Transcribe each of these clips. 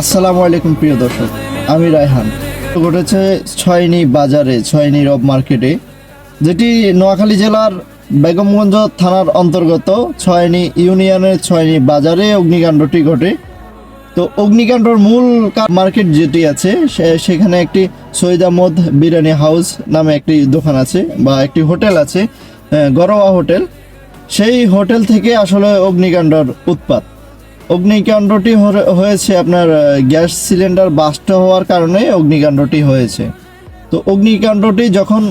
আসসালামু আলাইকুম, প্রিয় দর্শক। আমি রায়হান। ঘটেছে ছয়নি বাজারে, ছয়নি রব মার্কেটে, যেটি নোয়াখালী জেলার বেগমগঞ্জ থানার অন্তর্গত ছয়নি ইউনিয়নের ছয়নি বাজারে অগ্নিকাণ্ডটি ঘটে। তো অগ্নিকাণ্ডর মূল মার্কেট যেটি আছে সেখানে একটি সৈয়দ আহমদ বিরিয়ানি হাউস নামে একটি দোকান আছে বা একটি হোটেল আছে গরোয়া হোটেল। সেই হোটেল থেকে আসলে অগ্নিকাণ্ডর উৎপাত। অগ্নিকাণ্ডটি হয়েছে আপনার গ্যাস সিলিন্ডার বাস্ট হওয়ার কারণে অগ্নিকাণ্ডটি হয়েছে। তো অগ্নিকাণ্ডটি যখন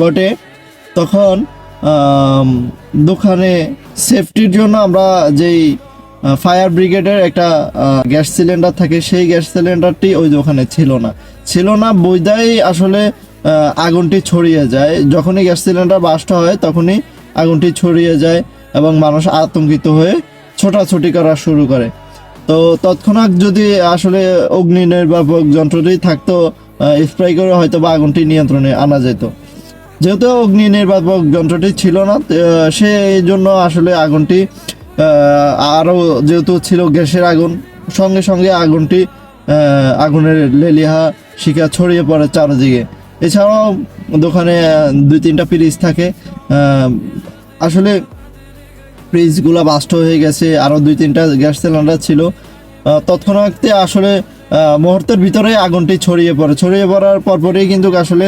ঘটে, তখন দোকানে সেফটির জন্য আমরা যেই ফায়ার ব্রিগেডের একটা গ্যাস সিলিন্ডার থাকে, সেই গ্যাস সিলিন্ডারটি ওই দোকানে ছিল না। ছিল না বৈদাই আসলে আগুনটি ছড়িয়ে যায়। যখনই গ্যাস সিলিন্ডার বাস্ট হয়, তখনই আগুনটি ছড়িয়ে যায় এবং মানুষ আতঙ্কিত হয়ে ছোটাছুটি করা শুরু করে। তো তৎক্ষণাৎ যদি আসলে অগ্নি নির্বাপক যন্ত্রটি থাকতো স্প্রে করে হয়তো বা আগুনটি নিয়ন্ত্রণে আনা যেত। যেহেতু অগ্নি নির্বাপক যন্ত্রটি ছিল না আহ, সেই জন্য আসলে আগুনটি আরও যেহেতু ছিল গ্যাসের আগুন সঙ্গে সঙ্গে আগুনটি আগুনের লেলিহা শিকা ছড়িয়ে পড়ে চারদিকে। এছাড়াও দোকানে দুই তিনটা ফ্রিজ থাকে। আসলে ফ্রিজগুলো বাস্ট হয়ে গেছে আরও দুই তিনটা গ্যাস সিলিন্ডার ছিল। আহ, তৎক্ষণাৎ আসলে মুহূর্তের ভিতরে আগুনটি ছড়িয়ে পড়ে। ছড়িয়ে পড়ার পরপরই কিন্তু আসলে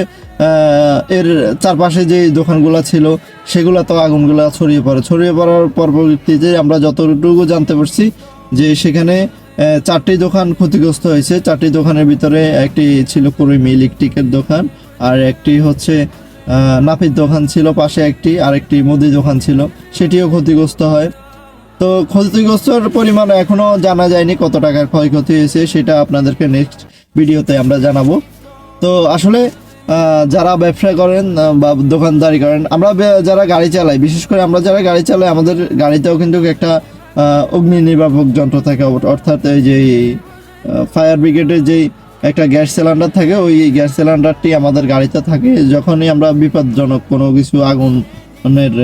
এর চারপাশে যে দোকানগুলো ছিল সেগুলো তো আগুনগুলো ছড়িয়ে পড়ে। ছড়িয়ে পড়ার পরবর্তীতে আমরা যতটুকু জানতে পারছি যে সেখানে চারটি দোকান ক্ষতিগ্রস্ত হয়েছে। চারটি দোকানের ভিতরে একটি ছিল কুড়িমি ইলেকট্রিকের দোকান আর একটি হচ্ছে নাপিত দোকান ছিল, পাশে একটি, আরেকটি মুদি দোকান ছিল, সেটিও ক্ষতিগ্রস্ত হয়। তো ক্ষতিগ্রস্তর পরিমাণ এখনও জানা যায়নি কত টাকার ক্ষয়ক্ষতি হয়েছে, সেটা আপনাদেরকে নেক্সট ভিডিওতে আমরা জানাব। তো আসলে যারা ব্যবসা করেন বা দোকানদারি করেন, আমরা যারা গাড়ি চালাই, বিশেষ করে আমরা যারা গাড়ি চালাই, আমাদের গাড়িতেও কিন্তু একটা অগ্নি নির্বাপক যন্ত্র থাকে, অর্থাৎ এই যে ফায়ার ব্রিগেডের যেই একটা গ্যাস সিলিন্ডার থাকে, ওই গ্যাস সিলিন্ডারটি আমাদের গাড়িতে থাকে। যখনই আমরা বিপদজনক কোনো কিছু আগুনের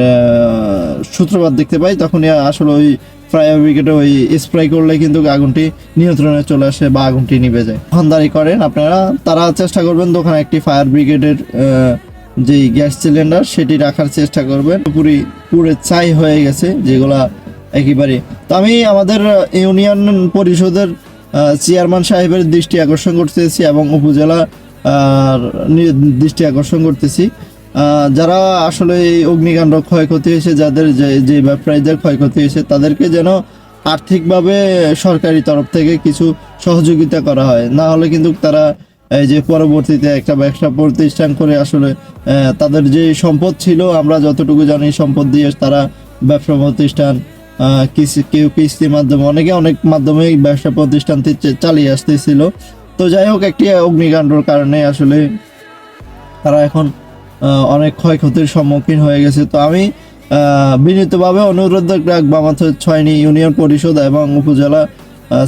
সূত্রপাত দেখতে পাই, তখনই আসলে ওই ফায়ার ব্রিগেডে ওই স্প্রে করলে কিন্তু আগুনটি নিয়ন্ত্রণে চলে আসে বা আগুনটি নিভে যায়। দোকানদারি করেন আপনারা, তারা চেষ্টা করবেন দোকানে একটি ফায়ার ব্রিগেডের যেই গ্যাস সিলিন্ডার, সেটি রাখার চেষ্টা করবেন। পুরি পুরে চাই হয়ে গেছে, যেগুলা একেবারে। তো আমি আমাদের ইউনিয়ন পরিষদের চেয়ারম্যান সাহেবের দৃষ্টি আকর্ষণ করতেছি এবং উপজেলা দৃষ্টি আকর্ষণ করতেছি। যারা আসলে এই অগ্নিকাণ্ড ক্ষয়ক্ষতি হয়েছে, যাদের যে যে ব্যবসায়ীদের ক্ষয়ক্ষতি হয়েছে, তাদেরকে যেন আর্থিকভাবে সরকারি তরফ থেকে কিছু সহযোগিতা করা হয়। না হলে কিন্তু তারা এই যে পরবর্তীতে একটা ব্যবসা প্রতিষ্ঠান করে আসলে তাদের যে সম্পদ ছিল, আমরা যতটুকু জানি সম্পদ দিয়ে তারা ব্যবসা প্রতিষ্ঠান কিস- কেউ কিস্তির মাধ্যমে, অনেকে অনেক মাধ্যমেই ব্যবসা প্রতিষ্ঠানটি চালিয়ে আসতেছিল। তো যাই হোক, একটি অগ্নিকাণ্ডর কারণে আসলে তারা এখন অনেক ক্ষয়ক্ষতির সম্মুখীন হয়ে গেছে। তো আমি বিনীতভাবে অনুরোধ রাখব আমাদের ছয়নি ইউনিয়ন পরিষদ এবং উপজেলা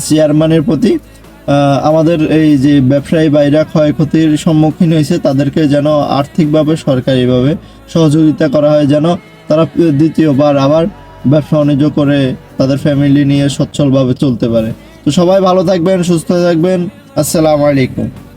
চেয়ারম্যানের প্রতি আমাদের এই যে ব্যবসায়ী বাইরা ক্ষয়ক্ষতির সম্মুখীন হয়েছে, তাদেরকে যেন আর্থিকভাবে, সরকারিভাবে সহযোগিতা করা হয়, যেন তারা দ্বিতীয়বার আবার ব্যবসা বাণিজ্য করে তাদের ফ্যামিলি নিয়ে সচ্ছলভাবে চলতে পারে। তো সবাই ভালো থাকবেন, সুস্থ থাকবেন। আসসালামু আলাইকুম।